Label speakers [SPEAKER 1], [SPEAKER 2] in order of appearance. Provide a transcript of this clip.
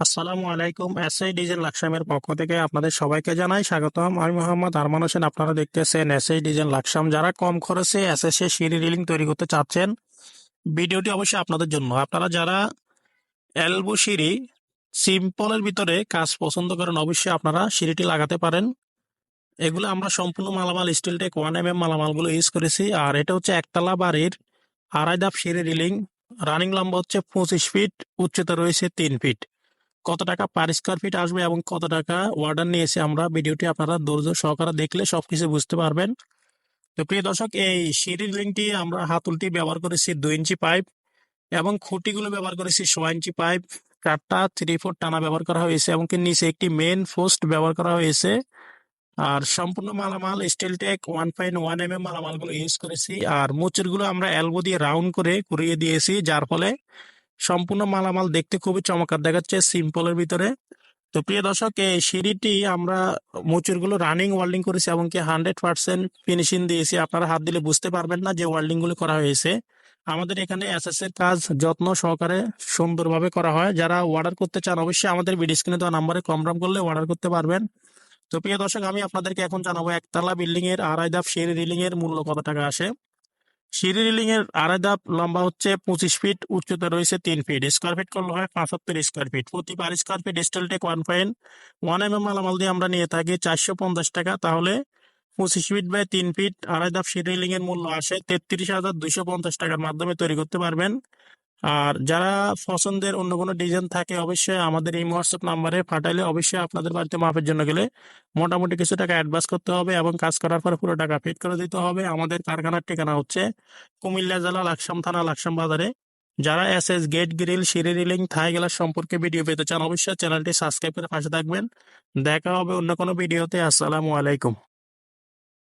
[SPEAKER 1] আসসালামু আলাইকুম, SI diesel লাকসামের পক্ষ থেকে আপনাদের সবাইকে জানাই স্বাগতম। আমি মোহাম্মদ আরমান হোসেন, আপনারা দেখতেছেন এসআই ডিজেল লাকসাম। যারা কম খরচে এসএসএ সিঁড়ি রিলিং তৈরি করতে চাচ্ছেন, ভিডিওটি অবশ্যই আপনাদের জন্য। আপনারা যারা এলবো সিঁড়ি সিম্পলের ভিতরে কাজ পছন্দ করেন, অবশ্যই আপনারা সিঁড়িটি লাগাতে পারেন। এগুলো আমরা সম্পূর্ণ মালামাল, steel tech, one M M মালামালগুলো use করেছি। আর এটা হচ্ছে একতলা বাড়ির আড়াই ধাপ সিঁড়ি রিলিং। রানিং লম্বা হচ্ছে পঁচিশ ফিট, উচ্চতা রয়েছে তিন ফিট। কত টাকা পার স্কোয়ার ফিট আসবে এবং কত টাকা অর্ডার নিয়েছে আমরা। ভিডিওটি আপনারা ধৈর্য সহকারে দেখলে সবকিছু বুঝতে পারবেন। তো প্রিয় দর্শক, এই সিঁড়ির লিঙ্কটি আমরা হাতুলটি ব্যবহার করেছি দুই ইঞ্চি পাইপ এবং খুঁটিগুলো ব্যবহার করেছি ছয় ইঞ্চি পাইপ চারটা থ্রি ফোর টানা ব্যবহার করা হয়েছে এবং কি নিচে একটি মেন পোস্ট ব্যবহার করা হয়েছে। আর সম্পূর্ণ মালামাল steel tech one point one M M মালামালগুলো use করেছি। আর মুচুরগুলো আমরা এলবো দিয়ে রাউন্ড করে ঘুরিয়ে দিয়েছি, যার ফলে সম্পূর্ণ মালামাল দেখতে খুবই চমৎকার। দেখাচ্ছে সিম্পলের ভিতরে। তো প্রিয় দর্শক, এই সিঁড়িটি আমরা মুচুরগুলো রানিং ওয়েল্ডিং করেছি এবং কি হান্ড্রেড পার্সেন্ট ফিনিশিং দিয়েছি। আপনারা হাত দিলে বুঝতে পারবেন না যে ওয়েল্ডিংগুলো করা হয়েছে। আমাদের এখানে এসএস এর কাজ যত্ন সহকারে সুন্দরভাবে করা হয়। যারা অর্ডার করতে চান, অবশ্যই আমাদের ভিডিও স্ক্রিনে দেওয়া নাম্বারে কম দাম করলে অর্ডার করতে পারবেন। তো প্রিয় দর্শক, আমি আপনাদেরকে এখন জানাব, একতলা বিল্ডিং এর আড়াই ধাপ সিঁড়ি রিলিং এর মূল্য কত টাকা আসে? সিঁড়ি রিলিং এর আড়াই লম্বা হচ্ছে পঁচিশ ফিট, উচ্চতা রয়েছে তিন ফিট। স্কোয়ার ফিট করলে হয় পাঁচাত্তর স্কোয়ার ফিট প্রতি per square feet steel tech one point one M M মালামাল দিয়ে আমরা নিয়ে থাকি চারশো পঞ্চাশ টাকা। তাহলে পঁচিশ ফিট বাই তিন ফিট আড়াই ধাপ সিঁড়ি রিলিং এর মূল্য আসে তেত্রিশ হাজার দুইশো পঞ্চাশ টাকার মাধ্যমে তৈরি করতে পারবেন। আর যারা পছন্দের অন্য কোনো ডিজাইন থাকে, অবশ্যই আমাদের এই হোয়াটসঅ্যাপ নাম্বারে পাঠাইলে অবশ্যই আপনাদের বাড়িতে মাপের জন্য গেলে মোটামুটি কিছু টাকা অ্যাডভান্স করতে হবে এবং কাজ করার পর পুরো টাকা পেড করে দিতে হবে। আমাদের কারখানার ঠিকানা হচ্ছে কুমিল্লা জেলা লাকসাম থানা, লাকসাম বাজারে। যারা এস এস গেট গ্রিল সিঁড়ি রিলিং, থাই গেলার সম্পর্কে ভিডিও পেতে চান, অবশ্যই চ্যানেলটি সাবস্ক্রাইব করে পাশে থাকবেন। দেখা হবে অন্য কোনো ভিডিওতে আসসালামু আলাইকুম।